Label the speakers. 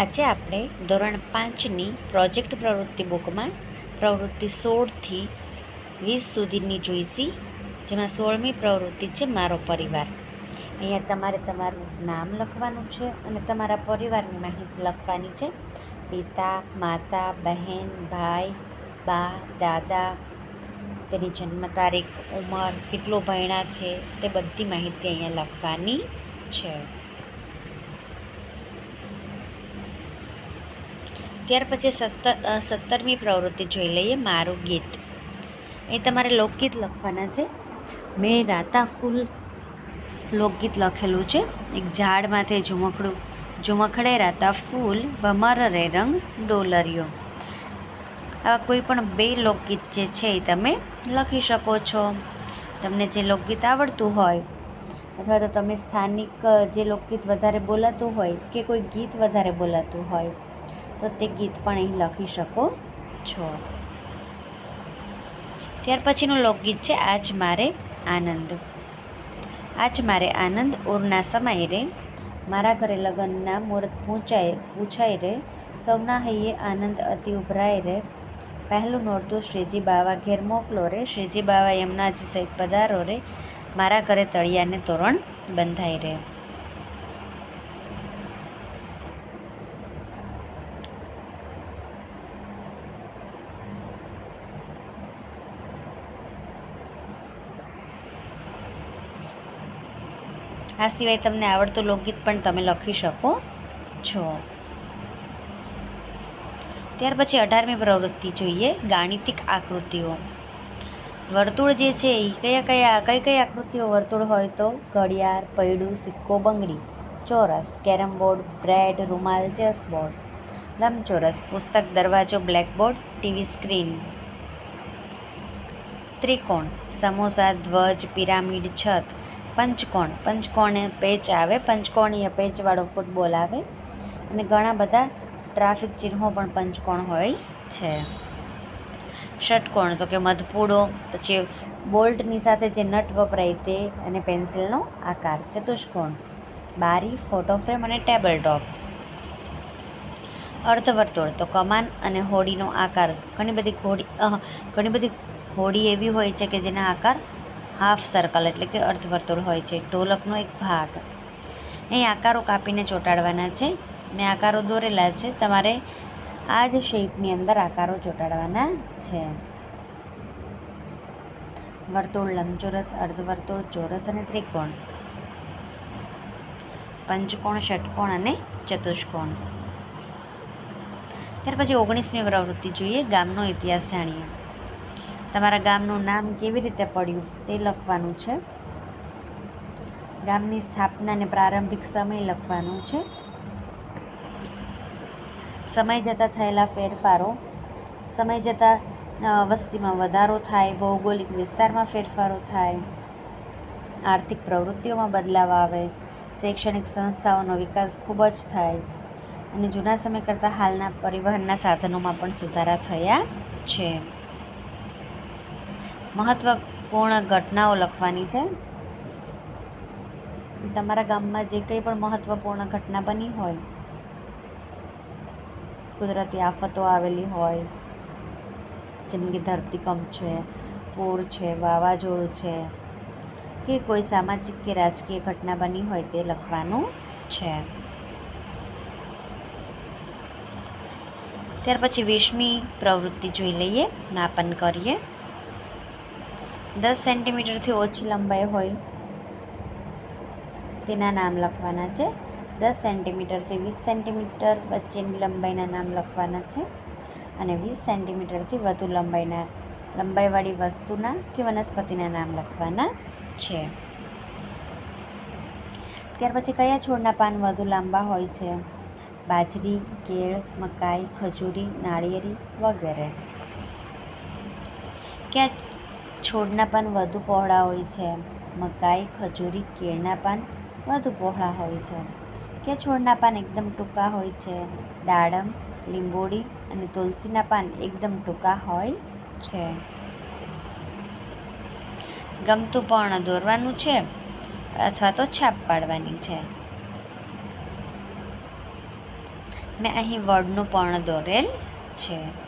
Speaker 1: આજે આપણે ધોરણ પાંચની પ્રોજેક્ટ પ્રવૃત્તિ બુકમાં પ્રવૃત્તિ સોળથી વીસ સુધીની જોઈશી, જેમાં સોળમી પ્રવૃત્તિ છે મારો પરિવાર. અહીંયા તમારે તમારું નામ લખવાનું છે અને તમારા પરિવારની માહિતી લખવાની છે. પિતા, માતા, બહેન, ભાઈ, બા, દાદા, તેની જન્મ તારીખ, ઉંમર, કેટલો ભણ્યા છે તે બધી માહિતી અહીંયા લખવાની છે. ત્યાર પછી સત્તર સત્તરમી પ્રવૃત્તિ જોઈ લઈએ મારું ગીત. એ તમારે લોકગીત લખવાના છે. મેં રાતા ફૂલ લોકગીત લખેલું છે. એક ઝાડ માથે ઝુમખડું ઝુમખડે રાતા ફૂલ, ભમર રે રંગ ડોલરિયો. આવા કોઈ પણ બે લોકગીત જે છે એ તમે લખી શકો છો. તમને જે લોકગીત આવડતું હોય, અથવા તો તમે સ્થાનિક જે લોકગીત વધારે બોલાતું હોય કે કોઈ ગીત વધારે બોલાતું હોય તો તે ગીત પણ અહીં લખી શકો છો. ત્યાર પછીનું લોકગીત છે આજ મારે આનંદ. આજ મારે આનંદ ઓરના સમય રે. મારા ઘરે લગ્નના મુહૂર્ત પૂંચાય, પૂછાય રે. સૌના હૈયે આનંદ અતિ ઉભરાય રે. પહેલું નોરતું શ્રીજી બાવા ઘેર મોકલો રે. શ્રીજી બાવા યમુનાજી સહિત પધારો રે. મારા ઘરે તળિયાને તોરણ બંધાય રે. આ સિવાય તમને આવડતું લોકગીત પણ તમે લખી શકો છો. ત્યાર પછી અઢારમી પ્રવૃત્તિ જોઈએ, ગાણિતિક આકૃતિઓ. વર્તુળ જે છે એ કયા કયા, કઈ કઈ આકૃતિઓ વર્તુળ હોય તો? ઘડિયાળ, પૈડું, સિક્કો, બંગડી. ચોરસ, કેરમ બોર્ડ, રૂમાલ, ચેસ બોર્ડ. લંબચોરસ, પુસ્તક, દરવાજો, બ્લેકબોર્ડ, ટીવી સ્ક્રીન. ત્રિકોણ, સમોસા, ધ્વજ, પિરામિડ, છત. પંચકોણ. પંચકોણે પેચ આવે, પંચકોણીય પેચવાળો ફૂટબોલ આવે. અને ઘણા બધા ટ્રાફિક ચિહ્નો પણ પંચકોણ હોય છે. ષટકોણ, તો કે મધપૂડો, પછી બોલ્ટની સાથે જે નટ વપરાય તે અને પેન્સિલનો આકાર. ચતુષ્કોણ, બારી ફોટો ફ્રેમ અને ટેબલ ટોપ અર્ધવર્તુળ, તો કમાન અને હોડીનો આકાર. ઘણી બધી હોડી ઘણી બધી હોડી એવી હોય છે કે જેના આકાર હાફ સર્કલ એટલે કે અર્ધવર્તુળ હોય છે, ઢોલકનો એક ભાગ. અહીં આકારો કાપીને ચોંટાડવાના છે. મેં આકારો દોરેલા છે. તમારે આ જ શેપની અંદર આકારો ચોંટાડવાના છે. વર્તુળ લંબચોરસ, અર્ધવર્તુળ, ચોરસ અને ત્રિકોણ. પંચકોણ, ષટકોણ અને ચતુષ્કોણ. ત્યાર પછી ઓગણીસમી પ્રવૃત્તિ જોઈએ. ગામનો ઇતિહાસ જાણીએ. તમારા ગામનું નામ કેવી રીતે પડ્યું તે લખવાનું છે. ગામની સ્થાપનાને પ્રારંભિક સમય લખવાનું છે. સમય જતાં થયેલા ફેરફારો. સમય જતાં વસ્તીમાં વધારો થાય, ભૌગોલિક વિસ્તારમાં ફેરફારો થાય. આર્થિક પ્રવૃત્તિઓમાં બદલાવ આવે. શૈક્ષણિક સંસ્થાઓનો વિકાસ ખૂબ જ થાય. અને જૂના સમય કરતાં હાલના પરિવહનના સાધનોમાં પણ સુધારા થયા છે. મહત્વપૂર્ણ ઘટનાઓ લખવાની છે. તમારા ગામમાં જે કંઈ પણ મહત્વપૂર્ણ ઘટના બની હોય, કુદરતી આફતો આવેલી હોય જેમ કે ધરતીકંપ છે, પૂર છે, વાવાઝોડું છે, કે કોઈ સામાજિક કે રાજકીય ઘટના બની હોય તે લખવાનું છે. ત્યાર પછી વીસમી પ્રવૃત્તિ જોઈ લઈએ, માપન કરીએ. દસ સેન્ટીમીટરથી ઓછી લંબાઈ હોય. તેના નામ લખવાના છે. દસ સેન્ટીમીટરથી વીસ સેન્ટીમીટર વચ્ચેની લંબાઈના નામ લખવાના છે. અને વીસ સેન્ટીમીટરથી વધુ લંબાઈના, લંબાઈવાળી વસ્તુના કે વનસ્પતિના નામ લખવાના છે. ત્યાર પછી કયા છોડના પાન વધુ લાંબા હોય છે? બાજરી, કેળ, મકાઈ, ખજૂરી, નાળિયેરી વગેરે. કયા છોડના પાન વધુ પહોળા હોય છે. મકાઈ, ખજૂરી, કેળના પાન વધુ પહોળા હોય છે. કે છોડના પાન એકદમ ટૂંકા હોય છે. દાડમ લીંબોડી અને તુલસીના પાન એકદમ ટૂંકા હોય છે. ગમતું પર્ણ દોરવાનું છે અથવા તો છાપ પાડવાની છે. મેં અહીં વડનું પર્ણ દોરેલ છે.